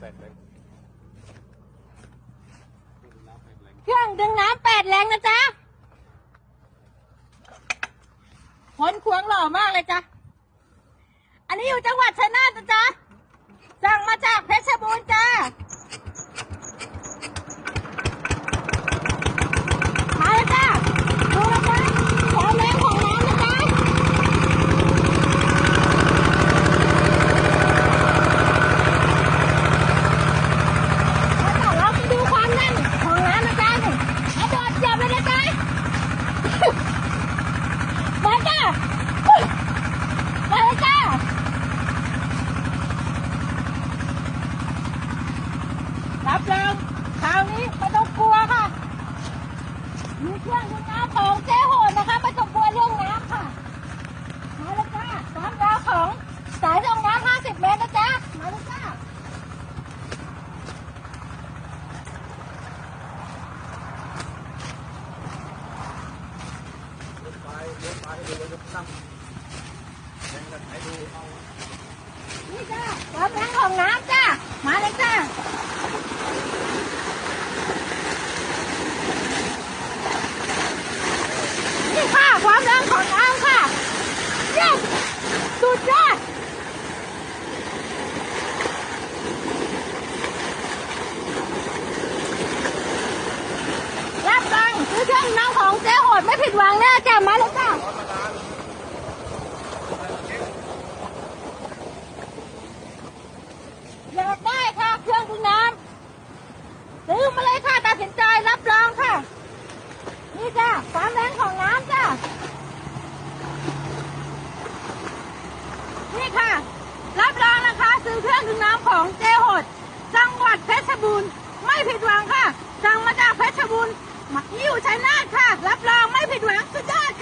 แปดแรงเครื่องดึงน้ำแปดแรงนะจ๊ะผลควงหล่อมากเลยจ้ะ อันนี้อยู่จังหวัดชัยนาทนะจ๊ะ สั่งมาจาก น้ำ50เมตรนะจ๊ะมาเลยจ้านี่จ้าความแรงของน้ำจ้า มาเลยจ้า นี่ค่ะความแรงของน้ำค่ะเย้สุดยอดรับฟังซื้อเครื่องน้ำของเจ๊โหดไม่ ผิดหวังแน่จ้ามาเลยจ้าอยากได้ค่ะเครื่องดูดน้ำซื้อมาเลยค่ะตัดสินใจรับรองค่ะ นี่จ้าความแรงของน้ำจ้านี่ค่ะ รับรองนะคะ ซื้อเครื่องดูดน้ำของเจหดจังหวัดเพชรบูรณ์ไม่ผิดหวังค่ะสั่งมาจากเพชรบูรณ์ อยู่ชัยนาทค่ะ รับรองไม่ผิดหวังสุดยอด